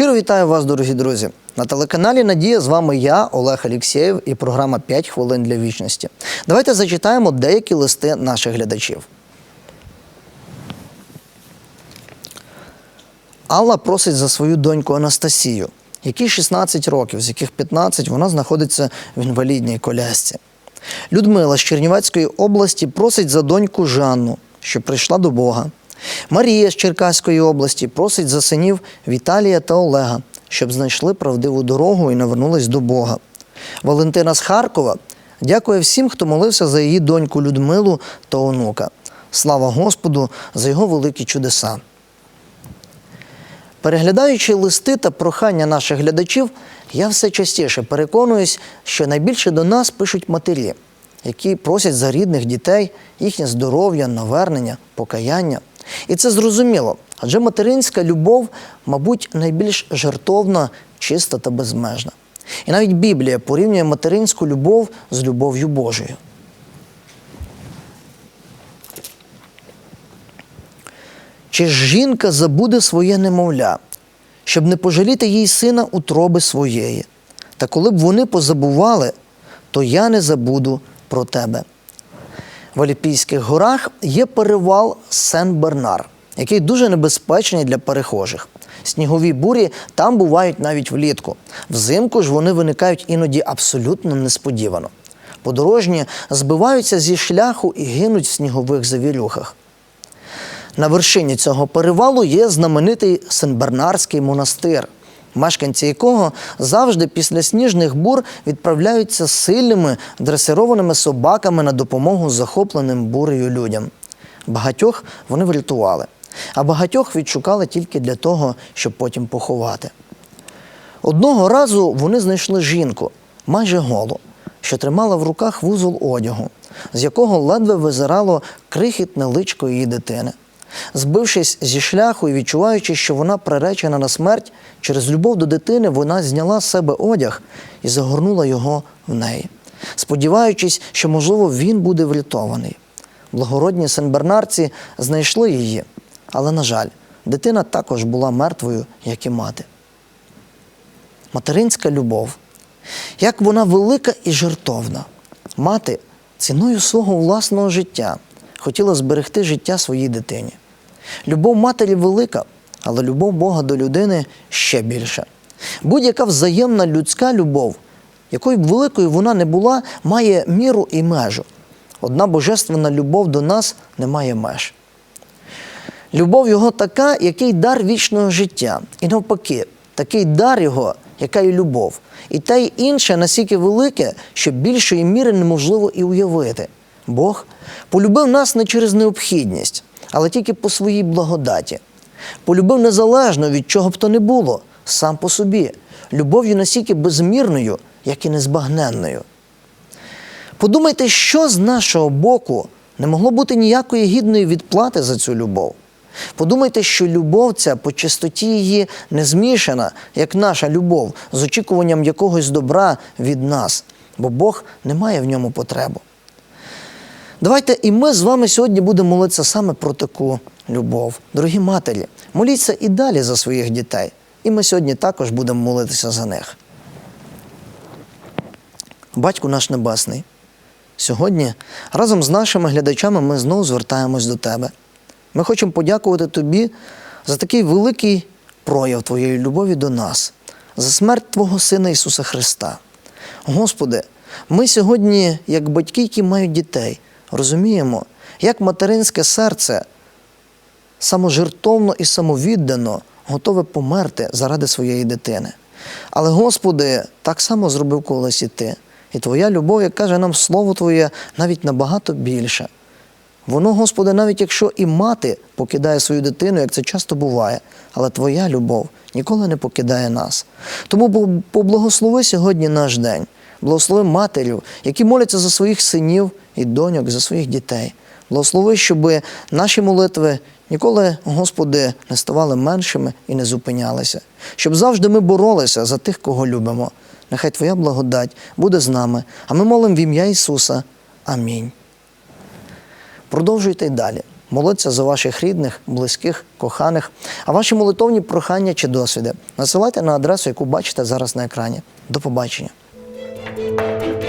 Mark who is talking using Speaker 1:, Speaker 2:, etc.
Speaker 1: Щиро вітаю вас, дорогі друзі. На телеканалі Надія з вами я, Олег Алєксєєв, і програма «5 хвилин для вічності. Давайте зачитаємо деякі листи наших глядачів. Алла просить за свою доньку Анастасію, якій 16 років, з яких 15 вона знаходиться в інвалідній колясці. Людмила з Чернівецької області просить за доньку Жанну, що прийшла до Бога. Марія з Черкаської області просить за синів Віталія та Олега, щоб знайшли правдиву дорогу і навернулись до Бога. Валентина з Харкова дякує всім, хто молився за її доньку Людмилу та онука. Слава Господу за його великі чудеса. Переглядаючи листи та прохання наших глядачів, я все частіше переконуюсь, що найбільше до нас пишуть матері, які просять за рідних дітей їхнє здоров'я, навернення, покаяння. І це зрозуміло, адже материнська любов, мабуть, найбільш жертовна, чиста та безмежна. І навіть Біблія порівнює материнську любов з любов'ю Божою. Чи ж жінка забуде своє немовля, щоб не пожаліти їй сина утроби своєї? Та коли б вони позабували, то я не забуду про тебе. В Олімпійських горах є перевал Сен-Бернар, який дуже небезпечний для перехожих. Снігові бурі там бувають навіть влітку. Взимку ж вони виникають іноді абсолютно несподівано. Подорожні збиваються зі шляху і гинуть в снігових завірюхах. На вершині цього перевалу є знаменитий Сенбернарський монастир, мешканці якого завжди після сніжних бур відправляються сильними дресированими собаками на допомогу захопленим бурею людям. Багатьох вони врятували, а багатьох відшукали тільки для того, щоб потім поховати. Одного разу вони знайшли жінку, майже голу, що тримала в руках вузол одягу, з якого ледве визирало крихітне личко її дитини. Збившись зі шляху і відчуваючи, що вона приречена на смерть, через любов до дитини вона зняла з себе одяг і загорнула його в неї, сподіваючись, що, можливо, він буде врятований. Благородні сенбернарці знайшли її, але, на жаль, дитина також була мертвою, як і мати. Материнська любов. Як вона велика і жертовна. Мати ціною свого власного життя хотіла зберегти життя своїй дитині. Любов матері велика, але любов Бога до людини ще більша. Будь-яка взаємна людська любов, якою б великою вона не була, має міру і межу. Одна божественна любов до нас не має меж. Любов його така, який дар вічного життя. І навпаки, такий дар його, яка і любов. І те й інше настільки велике, що більшої міри неможливо і уявити. Бог полюбив нас не через необхідність, але тільки по своїй благодаті. Полюбив незалежно від чого б то не було, сам по собі, любов'ю настільки безмірною, як і незбагненною. Подумайте, що з нашого боку не могло бути ніякої гідної відплати за цю любов. Подумайте, що любов ця по чистоті її не змішана, як наша любов, з очікуванням якогось добра від нас, бо Бог не має в ньому потребу. Давайте і ми з вами сьогодні будемо молитися саме про таку любов. Дорогі матері, моліться і далі за своїх дітей. І ми сьогодні також будемо молитися за них. Батько наш Небесний, сьогодні разом з нашими глядачами ми знову звертаємось до Тебе. Ми хочемо подякувати Тобі за такий великий прояв Твоєї любові до нас, за смерть Твого Сина Ісуса Христа. Господи, ми сьогодні, як батьки, які мають дітей, розуміємо, як материнське серце саможертовно і самовіддано готове померти заради своєї дитини. Але, Господи, так само зробив колись і ти. І Твоя любов, як каже нам Слово Твоє, навіть набагато більше. Воно, Господи, навіть якщо і мати покидає свою дитину, як це часто буває, але Твоя любов ніколи не покидає нас. Тому поблагослови сьогодні наш день, благослови матерів, які моляться за своїх синів і доньок, за своїх дітей. Благослови, щоб наші молитви ніколи, Господи, не ставали меншими і не зупинялися, щоб завжди ми боролися за тих, кого любимо. Нехай Твоя благодать буде з нами, а ми молимо в ім'я Ісуса. Амінь. Продовжуйте й далі Молиться за ваших рідних, близьких, коханих. А ваші молитовні прохання чи досвіди насилайте на адресу, яку бачите зараз на екрані. До побачення. Thank you.